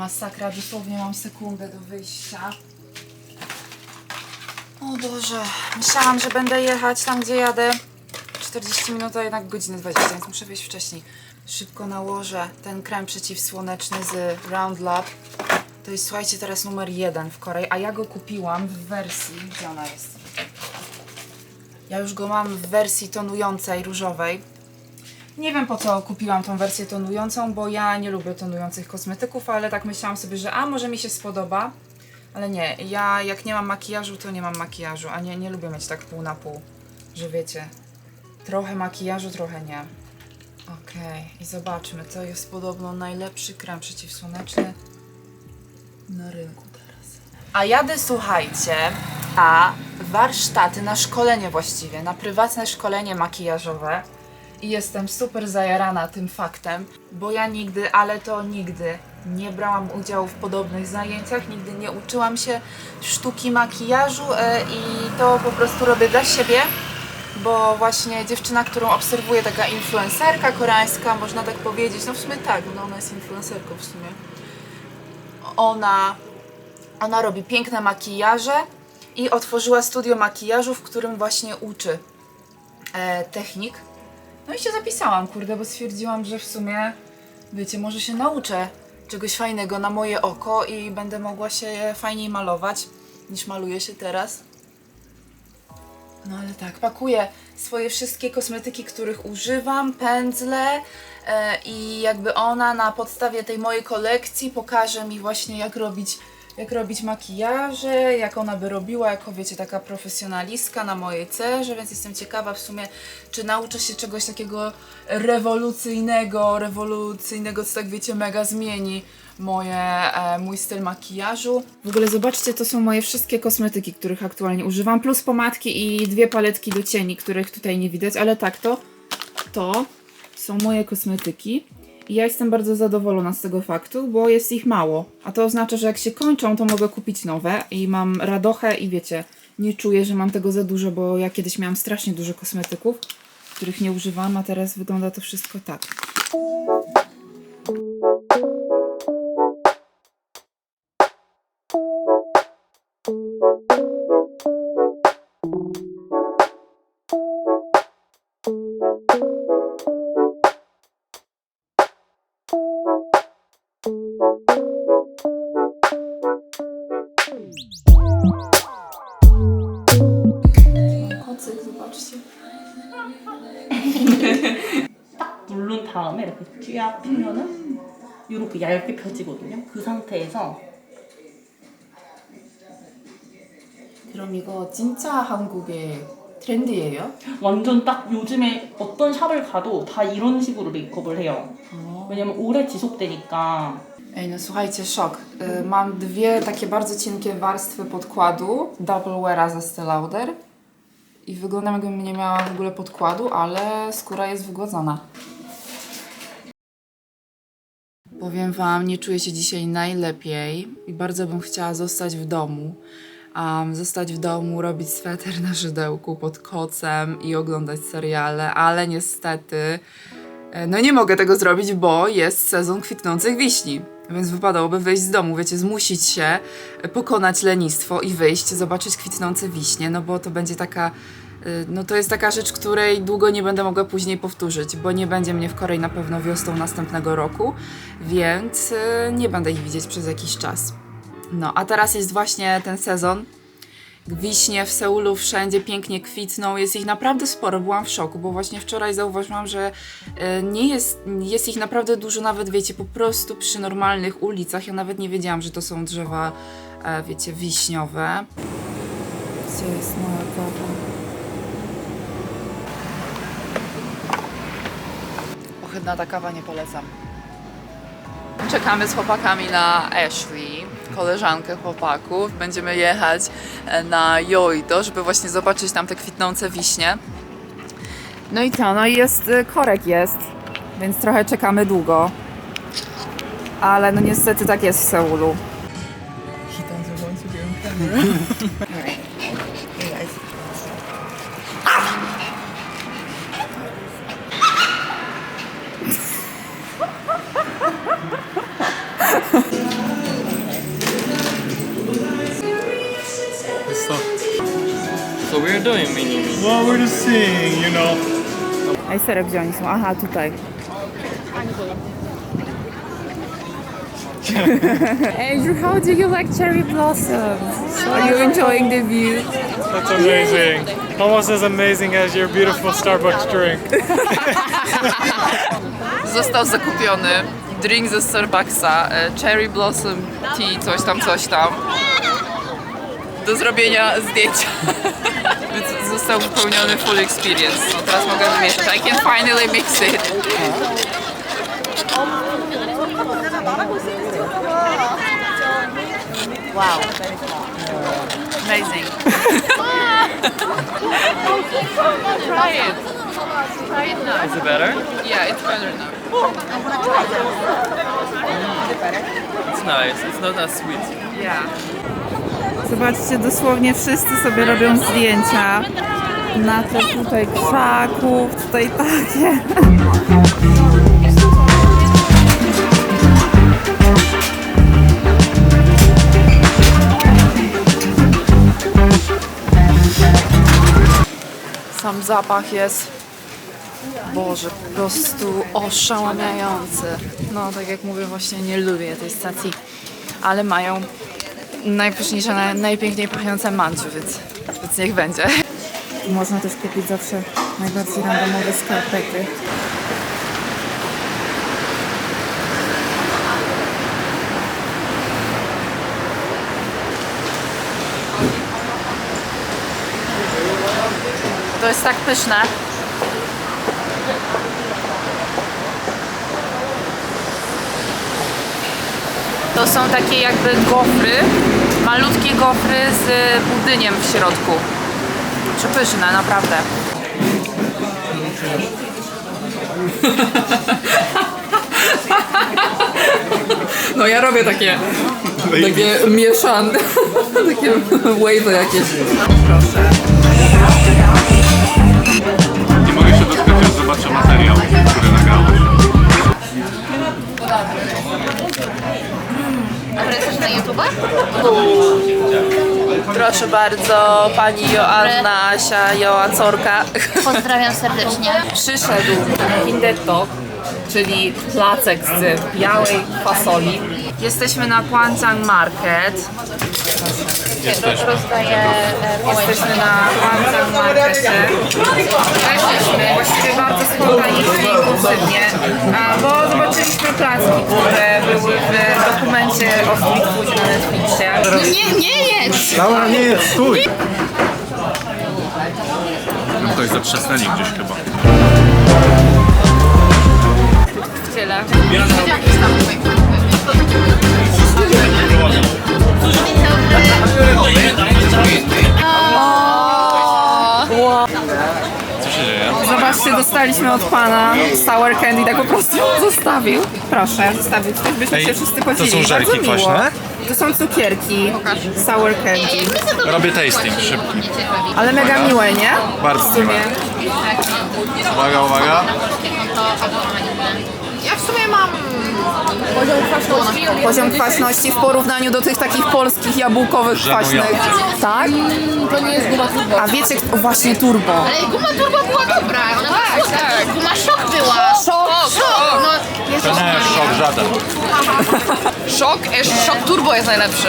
Masakra, dosłownie mam sekundę do wyjścia. O Boże, myślałam, że będę jechać tam, gdzie jadę 40 minut, a jednak godzinę 20, więc muszę wyjść wcześniej. Szybko nałożę ten krem przeciwsłoneczny z Round Lab. To jest, słuchajcie, teraz numer jeden w Korei, a ja go kupiłam w wersji, gdzie ona jest? Ja już go mam w wersji tonującej, różowej. Nie wiem po co kupiłam tą wersję tonującą, bo ja nie lubię tonujących kosmetyków, ale tak myślałam sobie, że a może mi się spodoba. Ale nie, ja jak nie mam makijażu, to nie mam makijażu, a nie, nie lubię mieć tak pół na pół, że wiecie, trochę makijażu, trochę nie. Okej, i zobaczmy, to jest podobno najlepszy krem przeciwsłoneczny na rynku teraz. A jadę, słuchajcie, na warsztaty, na szkolenie właściwie, na prywatne szkolenie makijażowe. I jestem super zajarana tym faktem, bo ja nigdy, ale to nigdy nie brałam udziału w podobnych zajęciach, nigdy nie uczyłam się sztuki makijażu e, i to po prostu robię dla siebie, bo właśnie dziewczyna, którą obserwuję, taka influencerka koreańska, można tak powiedzieć, no w sumie tak, no ona jest influencerką w sumie. Ona ona robi piękne makijaże i otworzyła studio makijażu, w którym właśnie uczy e, technik. No i się zapisałam, kurde, bo stwierdziłam, że w sumie, wiecie, może się nauczę czegoś fajnego na moje oko i będę mogła się fajniej malować niż maluję się teraz. No ale tak, pakuję swoje wszystkie kosmetyki, których używam, pędzle i jakby ona na podstawie tej mojej kolekcji pokaże mi właśnie jak robić, jak robić makijaże, jak ona by robiła, jako wiecie, taka profesjonalistka na mojej cerze, więc jestem ciekawa w sumie, czy nauczę się czegoś takiego rewolucyjnego, rewolucyjnego, co tak wiecie, mega zmieni moje, e, mój styl makijażu. W ogóle zobaczcie, to są moje wszystkie kosmetyki, których aktualnie używam, plus pomadki i dwie paletki do cieni, których tutaj nie widać, ale tak to, to są moje kosmetyki. I ja jestem bardzo zadowolona z tego faktu, bo jest ich mało. A to oznacza, że jak się kończą, to mogę kupić nowe i mam radochę i wiecie, nie czuję, że mam tego za dużo, bo ja kiedyś miałam strasznie dużo kosmetyków, których nie używam, a teraz wygląda to wszystko tak. 이렇게 얇게 펴지거든요. 그 상태에서 그럼 이거 진짜 한국의 트렌드예요? 완전 딱 요즘에 어떤 샵을 가도 다 이런 식으로 메이크업을 해요. 왜냐면 오래 지속되니까 Ej, no słuchajcie, szok. Y, mam dwie takie bardzo cienkie warstwy podkładu Double Weara ze Estee Lauder i wyglądam jakbym nie miała w ogóle podkładu, ale skóra jest wygładzona. Powiem Wam, nie czuję się dzisiaj najlepiej i bardzo bym chciała zostać w domu. Um, zostać w domu, robić sweter na szydełku pod kocem i oglądać seriale, ale niestety e, no nie mogę tego zrobić, bo jest sezon kwitnących wiśni. Więc wypadałoby wyjść z domu, wiecie, zmusić się, e, pokonać lenistwo i wyjść, zobaczyć kwitnące wiśnie, no bo to będzie taka, no to jest taka rzecz, której długo nie będę mogła później powtórzyć, bo nie będzie mnie w Korei na pewno wiosną następnego roku, więc y, nie będę ich widzieć przez jakiś czas. No, a teraz jest właśnie ten sezon. Wiśnie w Seulu wszędzie pięknie kwitną, jest ich naprawdę sporo, byłam w szoku, bo właśnie wczoraj zauważyłam, że e, nie jest, jest ich naprawdę dużo, nawet wiecie, po prostu przy normalnych ulicach. Ja nawet nie wiedziałam, że to są drzewa, e, wiecie, wiśniowe. Gdzie jest moja kawa? Ohydna ta kawa, nie polecam. Czekamy z chłopakami na Ashley, koleżankę chłopaków. Będziemy jechać e, na Joido, żeby właśnie zobaczyć tam te kwitnące wiśnie. No i co, no i jest, y, korek jest, więc trochę czekamy długo. Ale no niestety tak jest w Seulu. So we're doing mini. Well, we're just seeing, you know. Ej, serio, gdzie oni są? Aha, tutaj. Andrew, how do you like cherry blossoms? Are you enjoying the view? That's amazing. Almost as amazing as your beautiful Starbucks drink. Został zakupiony drink ze Starbucksa, e, Cherry Blossom Tea, coś tam, coś tam. Do zrobienia zdjęcia. Więc został wypełniony full experience. No teraz mogę wymieszać. I can finally mix it. Wow. Amazing. Try it. Try it now. Is it better? Yeah, it's better now. Mm. It's nice. It's not as sweet. Yeah. Zobaczcie, dosłownie wszyscy sobie robią zdjęcia na tle tutaj krzaków, tutaj takie. Sam zapach jest, Boże, po prostu oszałamiający. No, tak jak mówię, właśnie nie lubię tej stacji, ale mają najpyszniejsze, naj, najpiękniej pachnące manciu, więc, więc niech będzie. Można też kupić zawsze najbardziej randomowe skarpety. To jest tak pyszne. To są takie jakby gofry, malutkie gofry z budyniem w środku. Przepyszne, naprawdę. No ja robię takie, takie mieszane, takie wave'y jakieś. Nie mogę się doczekać, aż zobaczę materiał, który nagrałeś. Proszę bardzo, pani Joanna, Asia, Joacorka. Pozdrawiam serdecznie. Przyszedł Kindetto, czyli placek z białej fasoli. Jesteśmy na Kwanzang Market. Rozdaję e, Jesteśmy na Kwanzang Markecie. Weszliśmy właściwie bardzo spontanicznie i impulsywnie, a, bo zobaczyliśmy placki, które były w dokumencie o street foodzie na Netflixie. Nie, nie jedz! Dobra, nie jest, stój! Ktoś zatrzasnęli gdzieś chyba. Tyle. Co się dzieje? Zobaczcie, dostaliśmy od pana sour candy, tak po prostu zostawił. Proszę, zostawił. Też byśmy Ej, się wszyscy to podzielili. są żelki Bardzo miło. kwaśne? To są cukierki, sour candy. Robię tasting szybki. Ale mega miłe, nie? Bardzo W sumie. Uwaga, uwaga. Ja w sumie mam Poziom kwaśności w porównaniu do tych takich polskich jabłkowych kwaśnych. Tak? To nie jest guma turbo. A wiecie, o właśnie turbo. Ale guma turbo była dobra. Ona tak, tak. Guma szok była. Szok! Szok! No, Jezus Nie żaden. Szok, e, szok turbo jest najlepszy.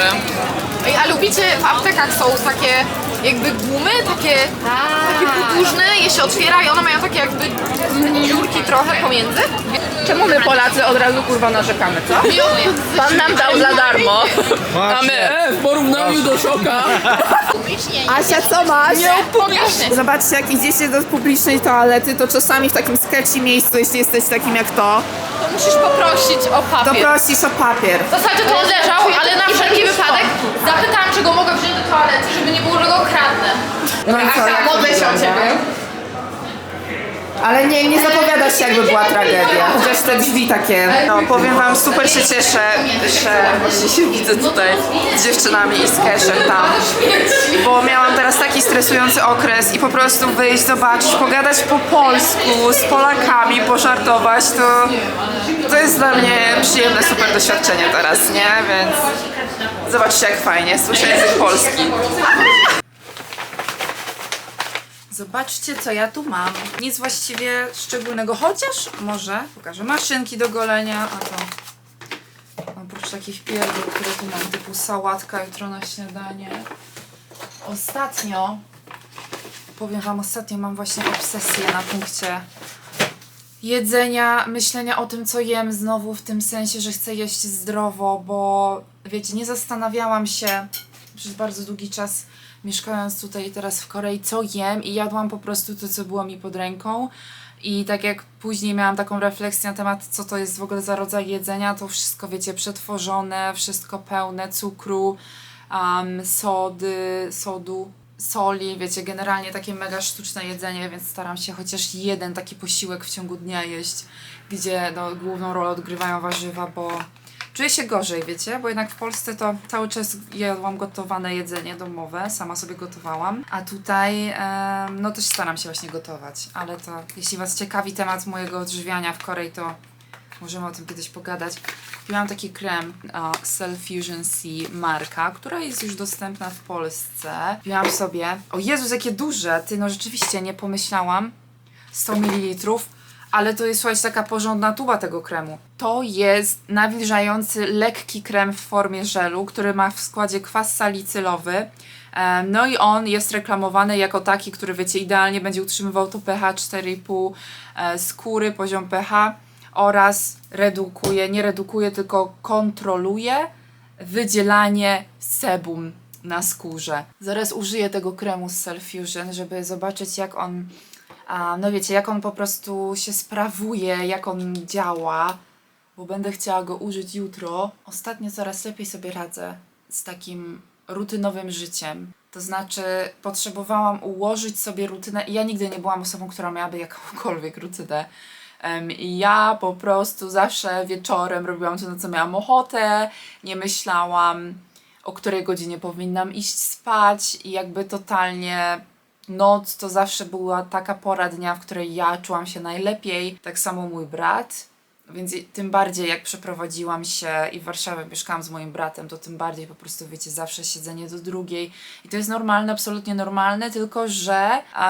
Ej, a lubicie w aptekach są takie jakby gumy, takie, takie podłużne, je się otwiera i one mają takie jakby dziurki trochę pomiędzy. Czemu my Polacy od razu kurwa narzekamy, co? Pan nam dał za darmo. A my, e, w porównaniu do szoka. Asia, co masz? Publicznie. Zobaczcie, jak idziecie do publicznej toalety, to czasami w takim sketchy miejscu, jeśli jesteś takim jak To musisz poprosić o to papier. prosisz o papier. W zasadzie to on leżał, ale na wszelki wypadek zapytałam, czy go mogę wziąć do toalety, żeby nie było, że go kradnę. No i co? Asia, modlę się o ciebie. Ale nie, nie zapowiada się jakby była tragedia. Chociaż te drzwi takie. No powiem wam, super się cieszę, że właśnie się widzę tutaj z dziewczynami i z Cashem tam. Bo miałam teraz taki stresujący okres i po prostu wyjść, zobaczyć, pogadać po polsku z Polakami, pożartować, to, to jest dla mnie przyjemne, super doświadczenie teraz, nie? Więc zobaczcie jak fajnie, słyszę język polski. Zobaczcie, co ja tu mam. Nic właściwie szczególnego, chociaż może pokażę maszynki do golenia, a to oprócz takich pierdół, które tu mam, typu sałatka jutro na śniadanie. Ostatnio, powiem Wam, ostatnio mam właśnie obsesję na punkcie jedzenia, myślenia o tym, co jem znowu, w tym sensie, że chcę jeść zdrowo, bo wiecie, nie zastanawiałam się przez bardzo długi czas, mieszkając tutaj teraz w Korei, co jem i jadłam po prostu to, co było mi pod ręką. I tak jak później miałam taką refleksję na temat, co to jest w ogóle za rodzaj jedzenia, to wszystko, wiecie, przetworzone, wszystko pełne cukru, um, sody, sodu, soli, wiecie, generalnie takie mega sztuczne jedzenie, więc staram się chociaż jeden taki posiłek w ciągu dnia jeść, gdzie no, główną rolę odgrywają warzywa, bo czuję się gorzej, wiecie, bo jednak w Polsce to cały czas jadłam gotowane jedzenie domowe, sama sobie gotowałam, a tutaj em, no też staram się właśnie gotować, ale to jeśli Was ciekawi temat mojego odżywiania w Korei, to Możemy o tym kiedyś pogadać. Kupiłam taki krem uh, Cell Fusion C marka, która jest już dostępna w Polsce. Kupiłam sobie. O Jezus, jakie duże! Ty, no rzeczywiście, nie pomyślałam. 100 ml, ale to jest, słuchajcie, taka porządna tuba tego kremu. To jest nawilżający, lekki krem w formie żelu, który ma w składzie kwas salicylowy. No i on jest reklamowany jako taki, który wiecie, idealnie będzie utrzymywał to pH 4,5 e, skóry, poziom pH oraz redukuje, nie redukuje, tylko kontroluje wydzielanie sebum na skórze. Zaraz użyję tego kremu z Cell Fusion, żeby zobaczyć jak on, no wiecie, jak on po prostu się sprawuje, jak on działa, bo będę chciała go użyć jutro. Ostatnio coraz lepiej sobie radzę z takim rutynowym życiem. To znaczy, potrzebowałam ułożyć sobie rutynę. Ja nigdy nie byłam osobą, która miałaby jakąkolwiek rutynę. I ja po prostu zawsze wieczorem robiłam to, na co miałam ochotę, nie myślałam, o której godzinie powinnam iść spać, i jakby totalnie noc to zawsze była taka pora dnia, w której ja czułam się najlepiej. Tak samo mój brat. Więc tym bardziej jak przeprowadziłam się i w Warszawie mieszkałam z moim bratem, to tym bardziej po prostu wiecie, zawsze siedzenie do drugiej. I to jest normalne, absolutnie normalne, tylko że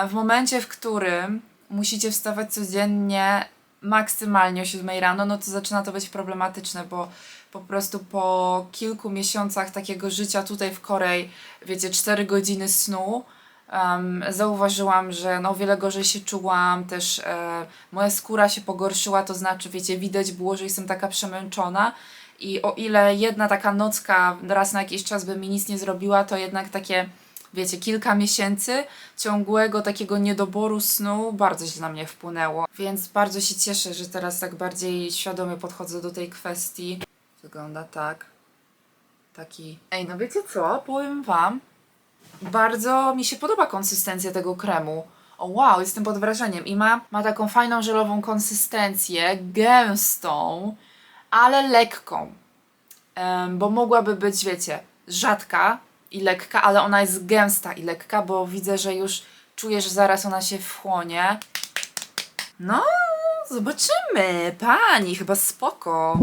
w momencie, w którym musicie wstawać codziennie maksymalnie o 7 rano, no to zaczyna to być problematyczne, bo po prostu po kilku miesiącach takiego życia tutaj w Korei, wiecie, 4 godziny snu, um, zauważyłam, że no, o wiele gorzej się czułam, też e, moja skóra się pogorszyła, to znaczy, wiecie, widać było, że jestem taka przemęczona i o ile jedna taka nocka raz na jakiś czas by mi nic nie zrobiła, to jednak takie, wiecie, kilka miesięcy ciągłego takiego niedoboru snu bardzo źle na mnie wpłynęło. Więc bardzo się cieszę, że teraz tak bardziej świadomie podchodzę do tej kwestii. Wygląda tak. Taki. Ej, no wiecie co? Powiem wam, bardzo mi się podoba konsystencja tego kremu. O wow, jestem pod wrażeniem. I ma, ma taką fajną żelową konsystencję, gęstą, ale lekką. Em, bo mogłaby być, wiecie, rzadka i lekka, ale ona jest gęsta i lekka, bo widzę, że już czujesz, że zaraz ona się wchłonie. No, zobaczymy. Pani, chyba spoko.